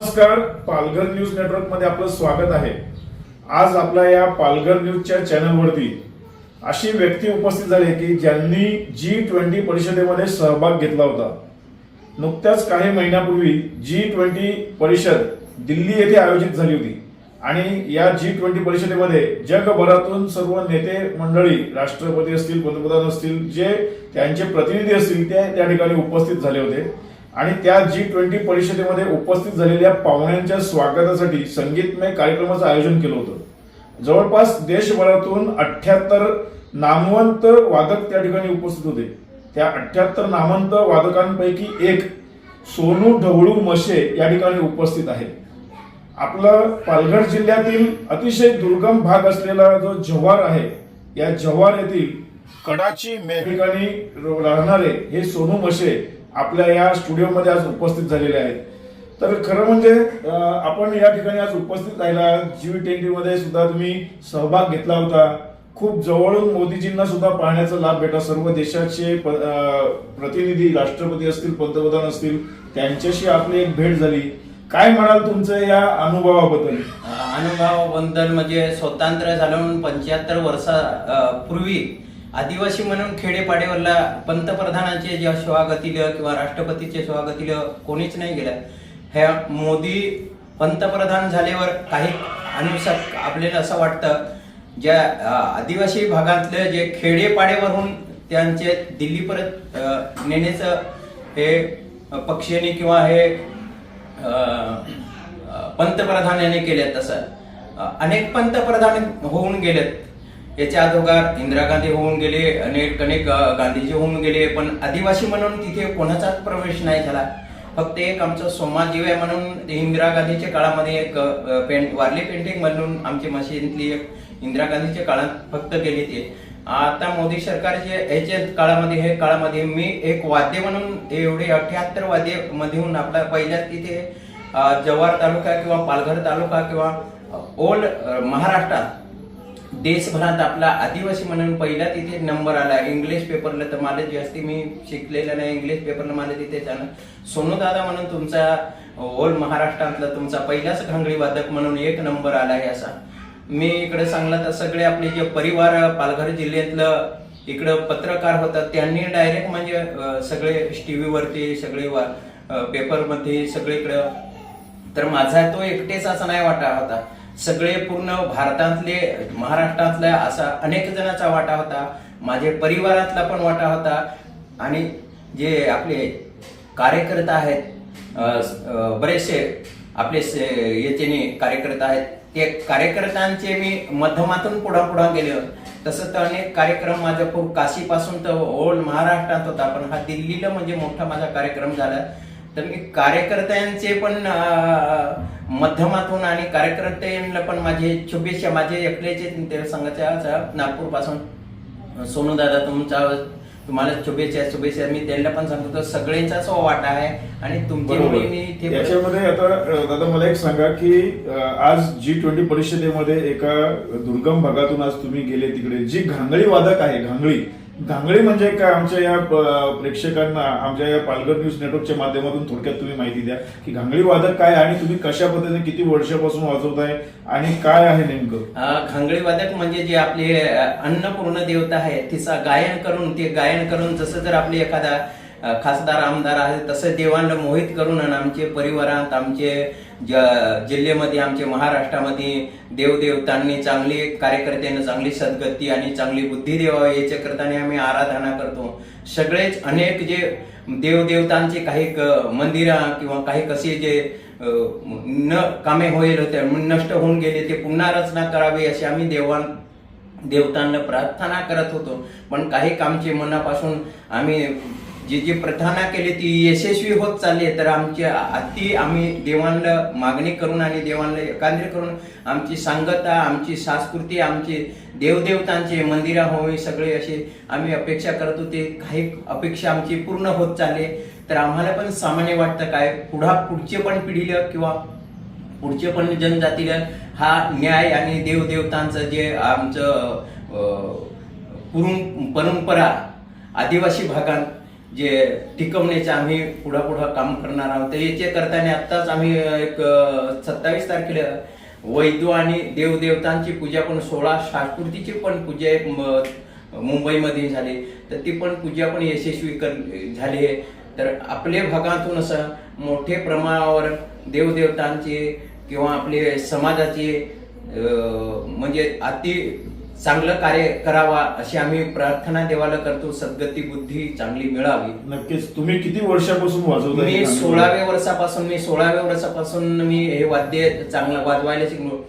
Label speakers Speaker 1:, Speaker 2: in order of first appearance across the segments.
Speaker 1: नमस्कार पालघर न्यूज नेटवर्कमध्ये आपलं स्वागत आहे. आज आपल्या या पालघर न्यूजच्या चॅनलवरती अशी व्यक्ती उपस्थित झाली आहे की ज्यांनी जी ट्वेंटी परिषदेमध्ये सहभाग घेतला होता. नुकत्याच काही महिन्यापूर्वी जी ट्वेंटी परिषद दिल्ली येथे आयोजित झाली होती आणि या जी ट्वेंटी परिषदेमध्ये जगभरातून सर्व नेते मंडळी राष्ट्रपती असतील पंतप्रधान असतील जे त्यांचे प्रतिनिधी असतील ते त्या ठिकाणी उपस्थित झाले होते. आणि त्या जी ट्वेंटी परिषदेमध्ये उपस्थित झालेल्या पाहुण्यांच्या स्वागतासाठी संगीतमय कार्यक्रमाचं आयोजन केलं होतं. जवळपास देशभरातून अठ्याहत्तर नामवंत वादक त्या ठिकाणी उपस्थित होते. त्या अठ्याहत्तर नामवंत वादकांपैकी एक सोनू ढवळू मशे या ठिकाणी उपस्थित आहे आपलं पालघर जिल्ह्यातील अतिशय दुर्गम भाग असलेला जो जव्हार आहे या जव्हार येथील कडाची मे ठिकाणी राहणारे हे सोनू मशे आपल्या या स्टुडिओमध्ये आज उपस्थित झालेले आहेत. तर खरं म्हणजे आपण या ठिकाणी आज उपस्थित राहिला. जी ट्वेंटी मध्ये सुद्धा तुम्ही सहभाग घेतला होता. खूप जवळून मोदीजींना सुद्धा पाहण्याचा लाभ भेटा सर्व देशाचे प्रतिनिधी राष्ट्रपती असतील पंतप्रधान असतील त्यांच्याशी आपली एक भेट झाली. काय म्हणाल तुमचं या अनुभवाबद्दल?
Speaker 2: अनुभवाबद्दल म्हणजे स्वतंत्र झाल्यावर पंच्याहत्तर वर्षा पूर्वी आदिवासी म्हणून खेडेपाडेवरला पंतप्रधानाचे जे स्वागतीलं किंवा राष्ट्रपतीचे स्वागतीलं कोणीच नाही गेलं. ह्या मोदी पंतप्रधान झाल्यावर काही अनुसार आपल्याला असं वाटतं ज्या आदिवासी भागातले जे खेडेपाडेवरून त्यांचे दिल्ली परत नेण्याचं हे पक्षाने किंवा हे पंतप्रधानाने केले तसं. अनेक पंतप्रधान होऊन गेलेत. याच्या अगोदर इंदिरा गांधी होऊन गेले अनेक अनेक गांधीजी होऊन गेले पण आदिवासी म्हणून तिथे कोणाचाच प्रवेश नाही झाला. फक्त एक आमचं सोमाजीव आहे म्हणून इंदिरा गांधीच्या काळामध्ये एक पेंट वारली पेंटिंग म्हणून आमची मशीनतली एक इंदिरा गांधीच्या काळात फक्त गेली ते. आता मोदी सरकारचे ह्याच्या काळामध्ये हे काळामध्ये मी एक वाद्य म्हणून एवढे अठ्याहत्तर वाद्य मधून आपला पहिल्याच तिथे जव्हार तालुका किंवा पालघर तालुका किंवा ओल्ड महाराष्ट्रात देशभरात आपला आदिवासी म्हणून पहिला तिथे नंबर आला. इंग्लिश पेपरला तर मला जास्ती मी शिकलेलं नाही. इंग्लिश पेपरला मला तिथे जाणं. सोनू दादा म्हणून तुमचा ओल्ड महाराष्ट्रातला तुमचा पहिलाच घांगडी वादक म्हणून एक नंबर आला आहे असा. मी इकडे सांगला तर सगळे आपले जे परिवार पालघर जिल्ह्यातलं इकडं पत्रकार होतात त्यांनी डायरेक्ट म्हणजे सगळे टीव्हीवरती सगळे पेपरमध्ये सगळीकडं. तर माझा तो एकटेच असा नाही वाटा होता. सगळे पूर्ण भारतातले महाराष्ट्रातल्या असा अनेक जणांचा वाटा होता. माझे परिवारातला पण वाटा होता. आणि जे आपले कार्यकर्ता आहेत बरेचसे आपले स- कार्यकर्ता आहेत. ते कार्यकर्त्यांचे मी माध्यमातून पुढा पुढा गेले. तसं तर अनेक कार्यक्रम माझ्या खूप काशीपासून तर ओल्ड महाराष्ट्रात होता पण हा दिल्लीला म्हणजे मोठा माझा कार्यक्रम झाला. तर मी कार्यकर्त्यांचे पण माध्यमातून आणि कार्यकर्त्यांना पण माझे शुभेच्छा माझे एकट्याचे ते संघाच्या नागपूरपासून सोनू दादा तुमचा तुम्हाला शुभेच्छा शुभेच्छा. मी त्यांना पण सांगतो सगळ्यांचाच वाटा आहे आणि तुमची
Speaker 1: बरोबर.
Speaker 2: मी इथे
Speaker 1: याच्यामध्ये आता दादा मला एक सांगा की आज जी ट्वेंटी परिषदेमध्ये एका दुर्गम भागातून आज तुम्ही गेले तिकडे. जी घांगळी वादक आहे घांगळी घांगळी म्हणजे काय? आमच्या या प्रेक्षकांना आमच्या या पालघर न्यूज नेटवर्कच्या माध्यमातून थोडक्यात तुम्ही माहिती द्या की घांगडी वादक काय आणि तुम्ही कशा पद्धतीने किती वर्षापासून वाजवताय आणि काय आहे नेमकं?
Speaker 2: घांगडी वादक म्हणजे जे आपले अन्नपूर्ण देवता आहे तिचा गायन करून ते गायन करून जसं जर आपली एखादा खासदार आमदार आहेत तसं देवांना मोहित करून आणि आमचे परिवारात आमचे जिल्ह्यामध्ये आमचे महाराष्ट्रामध्ये देवदेवतांनी चांगली कार्यकर्त्यांना चांगली सद्गती आणि चांगली बुद्धी देवावी याच्या करताना आम्ही आराधना करतो. सगळेच अनेक जे देवदेवतांचे काही मंदिरं किंवा काही कसे जे न कामे होईल होते नष्ट होऊन गेले ते पुन्हा रचना करावी अशी आम्ही देवां देवतांना प्रार्थना करत होतो. पण काही कामचे मनापासून आम्ही जी जी प्रार्थना केली ती यशस्वी होत चालली तर आमच्या अति आम्ही देवांना मागणी करून आणि देवांना एकांद्र करून आमची सांगता आमची संस्कृती आमची देवदेवतांचे मंदिरा होई सगळे असे आम्ही अपेक्षा करत. होते काही अपेक्षा आमची पूर्ण होत चालले. तर आम्हाला पण सामान्य वाटतं काय पुढा पुढचे पण पिढीला किंवा पुढचे पण जनजातीला हा न्याय आणि देवदेवतांचं जे आमचं परंपरा आदिवासी भागात जे टिकवण्याचे आम्ही पुढं पुढं काम करणार आहोत. तर याचे करताना आत्ताच आम्ही एक सत्तावीस तारखेला वैद्य आणि देवदेवतांची पूजा पण सोळा संस्कृतीची पण पूजा एक म- मुंबईमध्ये झाली. तर ती पण पूजा पण यशस्वी कर झाली आहे. तर आपल्या भागातून असं मोठे प्रमाणावर देवदेवतांचे किंवा आपले समाजाचे म्हणजे अति चांगलं कार्य करावा अशी आम्ही प्रार्थना देवाला करतो सद्गती बुद्धी चांगली मिळावी.
Speaker 1: नक्कीच. तुम्ही किती वर्षापासून वाजवता हे
Speaker 2: मी
Speaker 1: गाणे?
Speaker 2: सोळाव्या वर्षापासून मी सोळाव्या वर्षापासून मी हे वाद्य चांगलं वाजवायला शिकलो.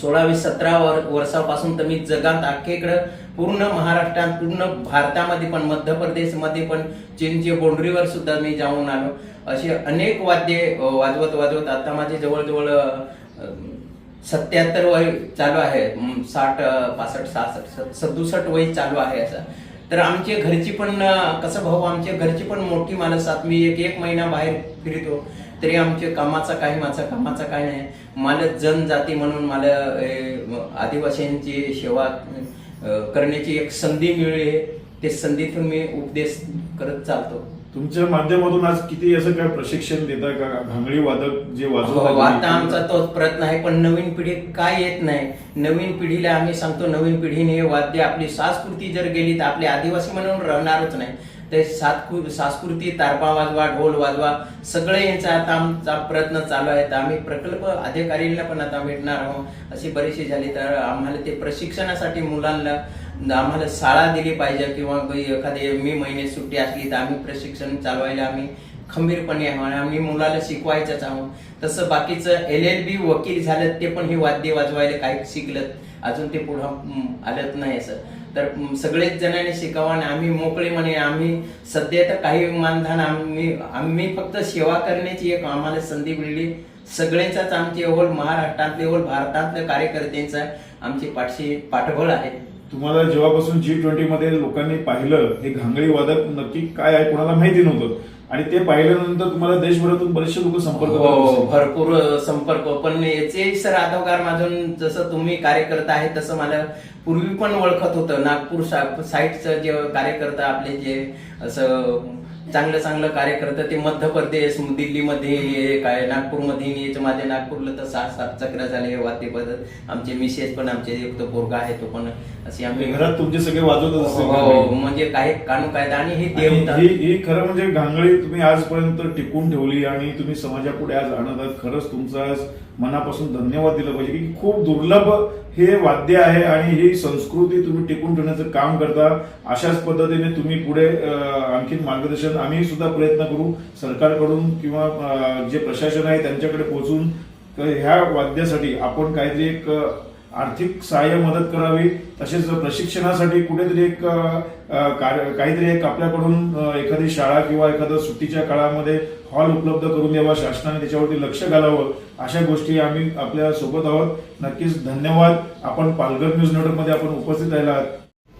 Speaker 2: सोळावी सतरा वर वर्षापासून तर मी जगात अख्खेकडं पूर्ण महाराष्ट्रात पूर्ण भारतामध्ये पण मध्य प्रदेशमध्ये पण चीनच्या बाउंड्रीवर सुद्धा मी जाऊन आलो. असे अनेक वाद्ये अ, वाजवत वाजवत आता माझे जवळजवळ सत्याहत्तर वय चालू आहे. साठ पासष्ट सहासष्ट सदुसष्ट वय चालू आहे असं. तर आमच्या घरची पण कसं भाऊ आमच्या घरची पण मोठी माणसं आहात. मी एक एक महिना बाहेर फिरतो. तरी आमच्या कामाचा काही माझा कामाचा काही नाही. मला जनजाती म्हणून मला आदिवासींची सेवा करण्याची एक संधी मिळली आहे. ते संधीतून मी उपदेश करत चालतो.
Speaker 1: तुमच्या माध्यमातून आज किती असं काय प्रशिक्षण देता का? घांगडी वादक जे
Speaker 2: हो,
Speaker 1: वाजवतात
Speaker 2: आता आमचा तोच प्रयत्न आहे पण नवीन पिढी काय येत नाही. नवीन पिढीला आम्ही सांगतो नवीन पिढीने वाद्य आपली संस्कृती जर गेली तर आपले आदिवासी म्हणून राहणारच नाही. ते सातकु- संस्कृती तारपा वाजवा ढोल वाजवा सगळे यांचा आता आमचा प्रयत्न चालू आहे तर आम्ही प्रकल्प अधिकारीला पण आता भेटणार आहोत. अशी बरीचशी झाली तर आम्हाला ते प्रशिक्षणासाठी मुलांना आम्हाला शाळा दिली पाहिजे किंवा काही एखादी मे महिने सुट्टी असली तर आम्ही प्रशिक्षण चालवायला आम्ही खंबीरपणे आम्ही मुलाला शिकवायचंच आहोत. तसं बाकीचं एल एल बी वकील झालं ते पण हे वाद्य वाजवायला काही शिकलं अजून ते पुढं आलत नाही असं. तर सगळेच जणांनी शिकावं आणि आम्ही मोकळे म्हणे आम्ही सध्या तर काही मानधन आम्ही आम्ही फक्त सेवा करण्याची एक आम्हाला संधी मिळली. सगळ्यांचाच आमचे एवढ महाराष्ट्रातले एवढ भारतातल्या कार्यकर्त्यांचा आमची पाठशी पाठबळ आहे.
Speaker 1: तुम्हाला जेव्हापासून जी ट्वेंटी मध्ये लोकांनी पाहिलं हे घांगडी वादक नक्की काय आहे कोणाला माहिती नव्हतं. आणि ते पाहिल्यानंतर तुम्हाला देशभरातून बरेचसे लोक संपर्क
Speaker 2: हो. भरपूर संपर्क. पण याचे सर अधोगार माझून जसं तुम्ही कार्यकर्ता आहे तसं मला पूर्वी पण ओळखत होतं. नागपूर सा- साईडचं जे कार्यकर्ता आपले जे असं चांगलं चांगलं कार्यकर्ता ते मध्य प्रदेश दिल्लीमध्ये हे काय नागपूरमध्ये माझ्या नागपूरला तर सहा सात चक्र झाले वाद्य पद्धत आमचे मिसेस पण आमचे एक तो पोरगा आहे तो पण अशी आम्ही
Speaker 1: घरात तुमचे सगळे वाजवत असतील
Speaker 2: हो
Speaker 1: घांगडी.
Speaker 2: म्हणजे काही कानू कायदा आणि हे देवता
Speaker 1: ही ही खरं म्हणजे घांगडी तुम्ही आजपर्यंत टिकून ठेवली आणि तुम्ही समाजापुढे आज आणत आहात. खरंच तुमचा मनापासून धन्यवाद दिलं पाहिजे की खूप दुर्लभ हे वाद्य आहे आणि ही संस्कृती तुम्ही टिकून ठेवण्याचं काम करता. अशाच पद्धतीने तुम्ही पुढे अं, आणखीन मार्गदर्शन आम्ही सुद्धा प्रयत्न करू सरकारकडून किंवा जे प्रशासन आहे त्यांच्याकडे पोहोचून ह्या वाद्यासाठी आपण काहीतरी एक आर्थिक सहाय्य मदत करावी तसेच प्रशिक्षणासाठी कुठेतरी एक काहीतरी एक आपल्याकडून एखादी शाळा किंवा एखाद्या सुट्टीच्या काळामध्ये हॉल उपलब्ध करून द्यावा शासनाने त्याच्यावरती लक्ष घालावं अशा गोष्टी आम्ही आपल्यासोबत आहोत. नक्कीच धन्यवाद. आपण पालघर न्यूज नेटवर्कमध्ये आपण उपस्थित राहिला आहात